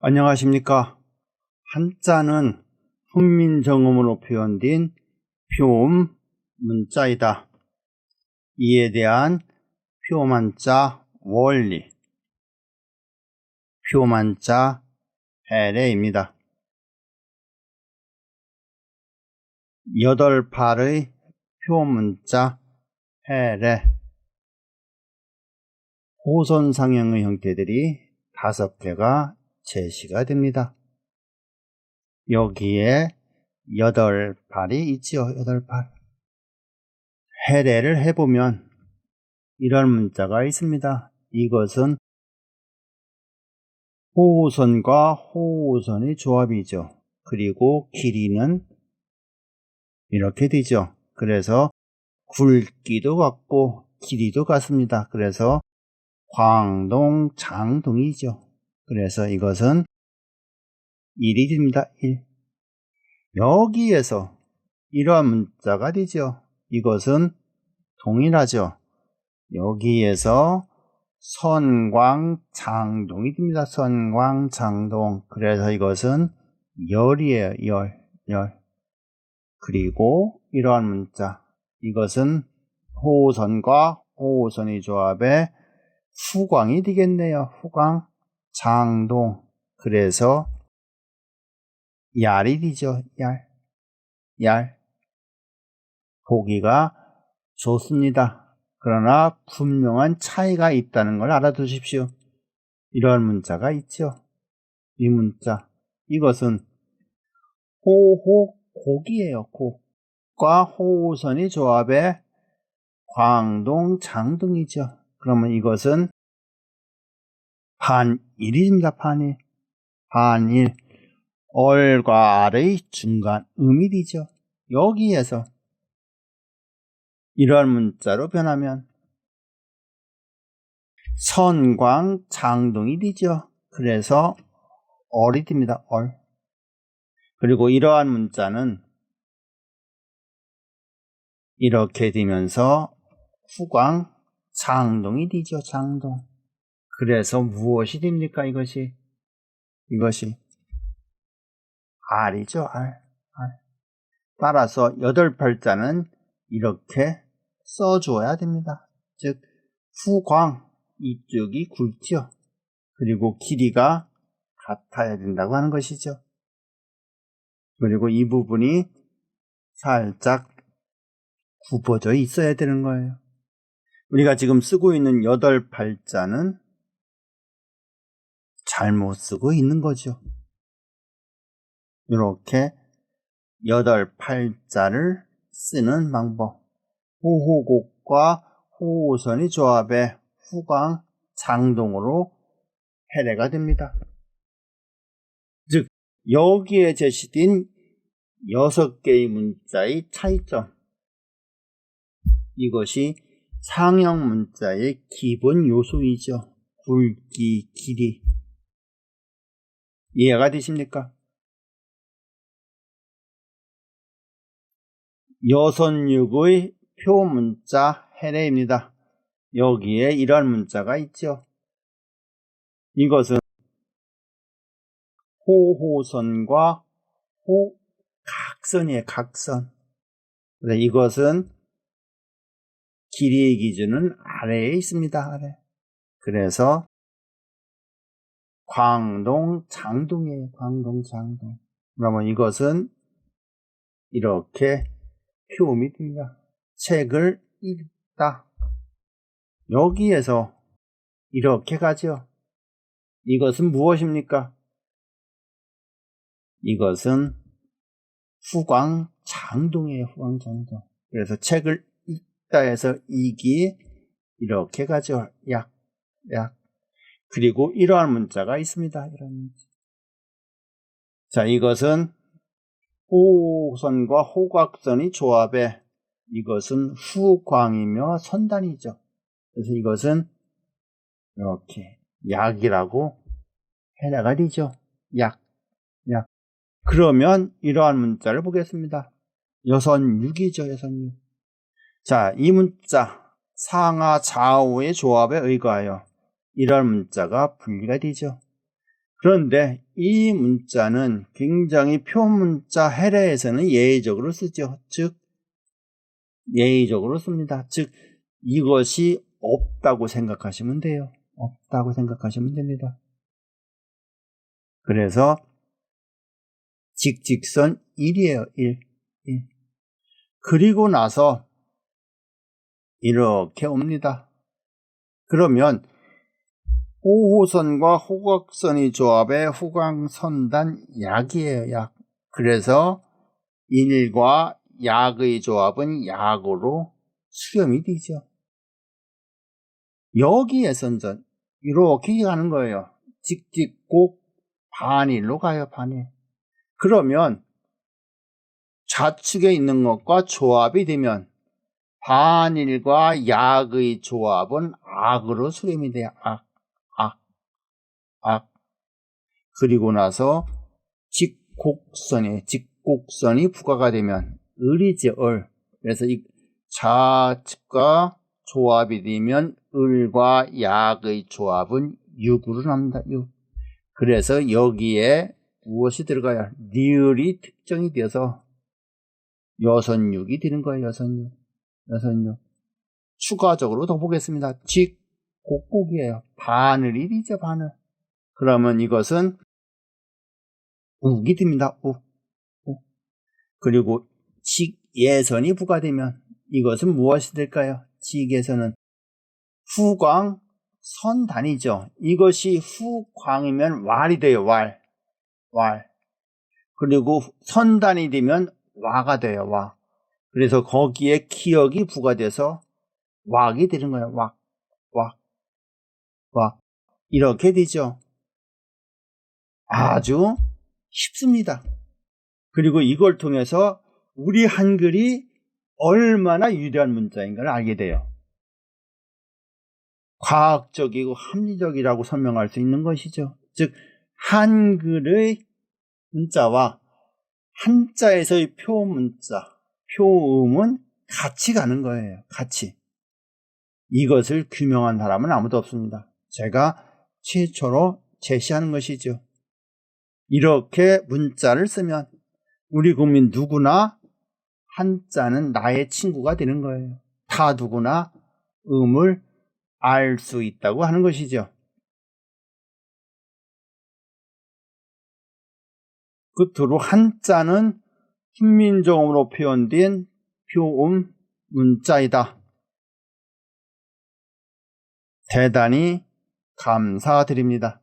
안녕하십니까. 한자는 훈민정음으로 표현된 표음 문자이다. 이에 대한 표만자 원리, 표만자 해례입니다. 여덟 팔의 표문자 해례 호선상형의 형태들이 다섯 개가 제시가 됩니다. 여기에 여덟 발이 있지요. 여덟 발. 해례를 해보면 이런 문자가 있습니다. 이것은 호우선과 호우선의 조합이죠. 그리고 길이는 이렇게 되죠. 그래서 굵기도 같고 길이도 같습니다. 그래서 광동 장동이죠. 그래서 이것은 1이 됩니다. 1. 여기에서 이러한 문자가 되죠. 이것은 동일하죠. 여기에서 선광장동이 됩니다. 선광장동. 그래서 이것은 열이에요. 열, 열. 그리고 이러한 문자. 이것은 호선과 호선의 조합에 후광이 되겠네요. 후광. 장동. 그래서 되죠. 얄. 얄. 보기가 좋습니다. 그러나 분명한 차이가 있다는 걸 알아두십시오. 이러한 문자가 있죠. 이 문자. 이것은 호호곡이에요. 곡과 호우선이 조합의 광동 장등이죠. 그러면 이것은 반일입니다. 반일. 반일. 얼과 알의 중간 음일이죠. 여기에서 이러한 문자로 변하면 선광 장동이 되죠. 그래서 얼이 됩니다. 얼. 그리고 이러한 문자는 이렇게 되면서 후광 장동이 되죠. 장동. 그래서 무엇이 됩니까? 이것이 이것이 알이죠. 알. 알. 따라서 여덟 팔자는 이렇게 써주어야 됩니다. 즉 후광 이쪽이 굵죠. 그리고 길이가 같아야 된다고 하는 것이죠. 그리고 이 부분이 살짝 굽어져 있어야 되는 거예요. 우리가 지금 쓰고 있는 여덟 팔자는 잘못 쓰고 있는 거죠. 이렇게 여덟 팔자를 쓰는 방법. 호호곡과 호호선의 조합의 후광 장동으로 해례가 됩니다. 즉 여기에 제시된 여섯 개의 문자의 차이점. 이것이 상형 문자의 기본 요소이죠. 굵기, 길이. 이해가 되십니까? 여선육의 표문자 해례입니다. 여기에 이러한 문자가 있죠. 이것은 호호선과 호각선이에요. 각선. 이것은 길이의 기준은 아래에 있습니다. 아래. 그래서 광동 장동이에요. 광동 장동. 그러면 이것은 이렇게 표음이 됩니다. 책을 읽다. 여기에서 이렇게 가죠. 이것은 무엇입니까? 이것은 후광 장동이에요. 후광 장동. 그래서 책을 읽다 해서 이기 이렇게 가죠. 약, 약. 그리고 이러한 문자가 있습니다. 자, 이것은 호선과 호곽선이 조합에 이것은 후광이며 선단이죠. 그래서 이것은 이렇게 약이라고 해나가 되죠. 약, 약. 그러면 이러한 문자를 보겠습니다. 여선 6이죠, 여선 6. 자, 이 문자 상하 좌우의 조합에 의거하여 이러한 문자가 분리가 되죠. 그런데 이 문자는 굉장히 표문자 해례에서는 예의적으로 쓰죠. 즉, 예의적으로 씁니다. 즉, 이것이 없다고 생각하시면 돼요. 없다고 생각하시면 됩니다. 그래서 직직선 1이에요. 1. 1. 그리고 나서 이렇게 옵니다. 그러면 5호선과 호각선이 조합의 후광선단 약이에요. 약. 그래서 1과 약의 조합은 약으로 수렴이 되죠. 여기에선 이렇게 가는 거예요. 직직곡 반일로 가요. 반일. 그러면 좌측에 있는 것과 조합이 되면 반일과 약의 조합은 악으로 수렴이 돼요. 악, 악, 악. 그리고 나서 직곡선에 직곡선이 부과가 되면 을이지 을. 그래서 이 좌측과 조합이 되면 을과 약의 조합은 육으로 납니다. 육. 그래서 여기에 무엇이 들어가야 리을이 특정이 되어서 여선육이 되는 거예요. 여선육. 여선육. 추가적으로 더 보겠습니다. 직, 곡곡이에요. 바늘이 되죠. 바늘. 그러면 이것은 욱이 됩니다. 욱. 욱. 그리고 직예선이 부과되면 이것은 무엇이 될까요? 직예선은 후광 선단이죠. 이것이 후광이면 왈이 돼요. 왈. 왈. 그리고 선단이 되면 와가 돼요. 와. 그래서 거기에 기억이 부과돼서 왁이 되는 거예요. 왁. 왁. 왁. 이렇게 되죠. 아주 쉽습니다. 그리고 이걸 통해서 우리 한글이 얼마나 유대한 문자인 걸 알게 돼요. 과학적이고 합리적이라고 설명할 수 있는 것이죠. 즉, 한글의 문자와 한자에서의 표 문자, 표음은 같이 가는 거예요. 같이. 이것을 규명한 사람은 아무도 없습니다. 제가 최초로 제시하는 것이죠. 이렇게 문자를 쓰면 우리 국민 누구나 한자는 나의 친구가 되는 거예요. 다 누구나 음을 알 수 있다고 하는 것이죠. 끝으로 한자는 훈민정음으로 표현된 표음 문자이다. 대단히 감사드립니다.